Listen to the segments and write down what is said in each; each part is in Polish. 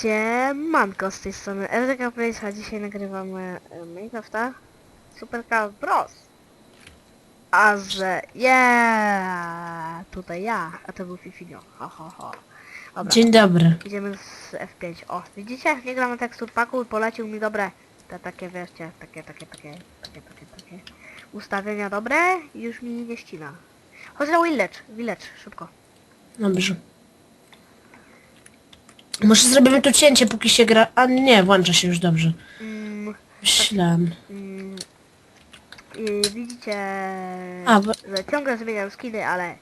Siemanko z tej strony Elzeka Place, a dzisiaj nagrywamy e, Minecrafta Supercraft Bros. A że yeah, tutaj ja, a to był Fifinio. Ho, ho, ho. Dobra, Dzień dobry. idziemy z F5. O, widzicie? Nie gram na tekstur paku i polecił mi dobre te takie wiecie, takie, takie, takie, takie, takie, takie ustawienia dobre i już mi nie ścina. Chodź na Village, Village, szybko. Dobrze. Może zrobimy tu cięcie, póki się gra... A nie, włącza się już dobrze. Mm, Myślałem. Mm, i widzicie, A, bo- że ciągle zmieniam skiny, ale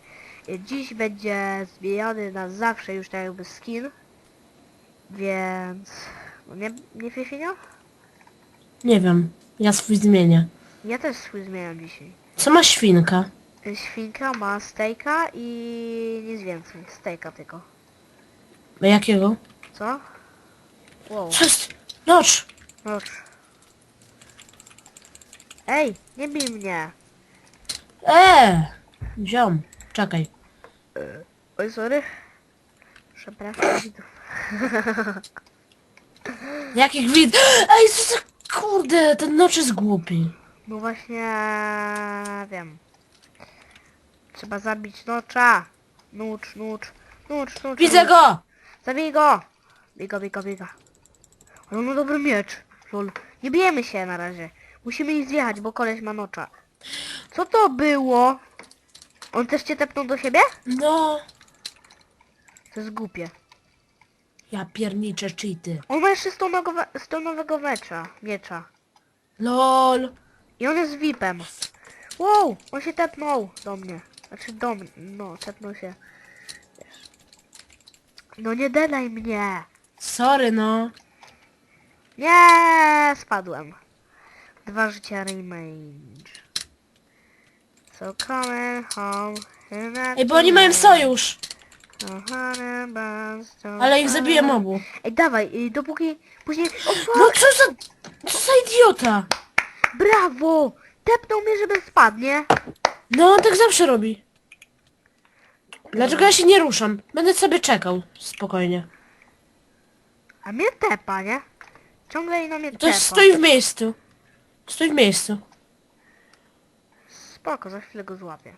dziś będzie zmieniony na zawsze już tak jakby skin. Więc... no Nie, nie Fifinio? Nie wiem. Ja swój zmienię. Ja też swój zmieniam dzisiaj. Co ma świnka? Świnka ma stejka i nic więcej. Stejka tylko. Jakiego? Co? Wow, Co jest? Nocz! noż. Ej, nie bij mnie! Eee! Ziom. Czekaj. Oj, sorry. Przepraszam widzów. Jakich wid... Ej, co za... Kurde, ten nocz jest głupi. No właśnie wiem. Trzeba zabić nocza. Nucz, nucz, nucz, nucz. Widzę nucz. go! Zabij go! Biga, biga, biga. Ale ma dobry miecz. Lol. Nie bijemy się na razie. Musimy ich zjechać, bo koleś ma nocza. Co to było? On też cię tepnął do siebie? No. To jest głupie. Ja pierniczę cheaty. On ma jeszcze stonowego, stonowego mecza, miecza. LOL. I on jest VIP-em. Wow, on się tepnął do mnie. Znaczy do mnie, no, tepnął się. No nie delaj mnie. Sorry, no. Nie, spadłem. Dwa życia remain. So coming home. in a Ej, bo oni mają sojusz. Honey buns Ale ich zabiję fire. obu. Ej, dawaj, y, dopóki później... O, fuck, No co za... Co za idiota? brawo! Tepnął mnie, żeby spadnie. No, on tak zawsze robi. Dlaczego ja się nie ruszam? Będę sobie czekał. Spokojnie. A mnie tepa, nie? Ciągle i na mnie To tepa. stoi w miejscu. Stoi w miejscu. Spoko, za chwilę go złapię.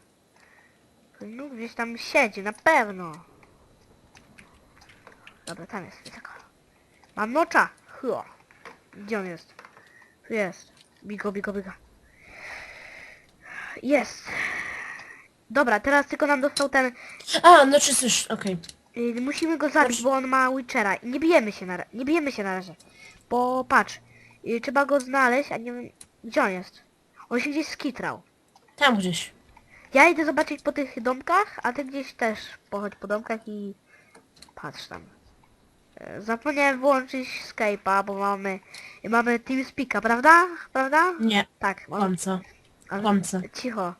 No gdzieś tam siedzi, na pewno. Dobra, tam jest, wysoko. Mam nocza! Hua. Gdzie on jest? Tu jest. Bigo, bigo, bigo. Jest. Dobra, teraz tylko nam dostał ten... A, no czy coś, okej. Yy, musimy go zabić, bo on ma Witchera. Nie bijemy się na, ra- nie bijemy się na razie. Bo patrz, yy, trzeba go znaleźć, a nie wiem... Gdzie on jest? On się gdzieś skitrał. Tam gdzieś. Ja idę zobaczyć po tych domkach, a ty gdzieś też pochodź po domkach i patrz tam. E, Zapomniałem włączyć Skype'a, bo mamy mamy TeamSpeak'a, prawda? Prawda? Nie, Tak, mam. kłamca. ale- kłamca. Cicho.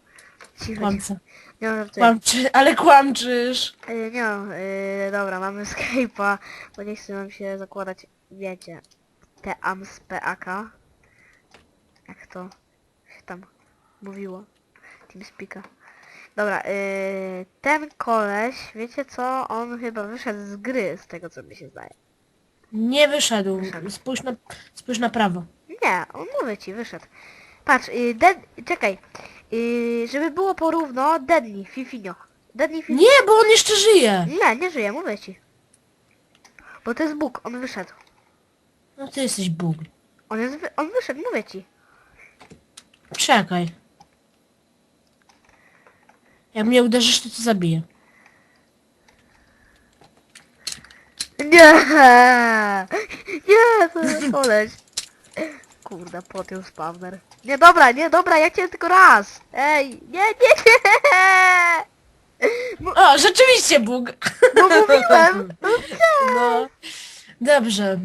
Cicho. Kłamca. Nie, no, żartuję. Kłamczy, ale kłamczysz. E, nie, no, e, dobra, mamy Skype'a, bo nie chce nam się zakładać, wiecie, te AMS-PAK. Jak to się tam mówiło? TeamSpeak'a. Dobra, e, ten koleś, wiecie co? On chyba wyszedł z gry, z tego co mi się zdaje. Nie wyszedł. Wyszedł. Spójrz na, spójrz na prawo. Nie, on mówię ci, wyszedł. Patrz, y, dead, czekaj, y, żeby było porówno, Deadly, Fifinio. Deadly, Fifinio. Nie, bo on jeszcze żyje. Nie, nie żyje, mówię ci. Bo to jest Bóg, on wyszedł. No ty jesteś Bóg. On jest, wy... on wyszedł, mówię ci. Czekaj. Jak mnie uderzysz, to cię zabiję. Nie! Nie, to jest koleś. Kurde, potył spawner. Nie, dobra, nie, dobra, ja cię tylko raz. Ej, nie, nie, nie! O, rzeczywiście Bóg. No mówiłem! No. Dobrze.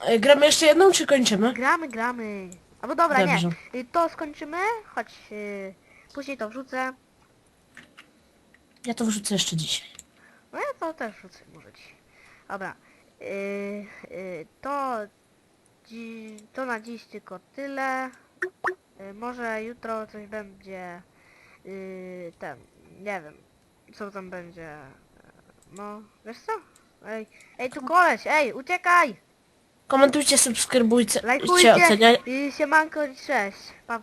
E, Gramy jeszcze jedną, czy kończymy? Gramy, gramy. Albo dobra, Dobrze. nie. Y, To skończymy, choć y, później to wrzucę. Ja to wrzucę jeszcze dzisiaj. No ja to też wrzucę może ci. Dobra. Y, y, to, dzi, to na dziś tylko tyle. Y, może jutro coś będzie. Y, ten, nie wiem. Co tam będzie. No, wiesz co? Ej, ej, tu koleś, ej, uciekaj! Komentujcie, subskrybujcie, Lajkujcie oceniaj. i siemanko, cześć. Pa,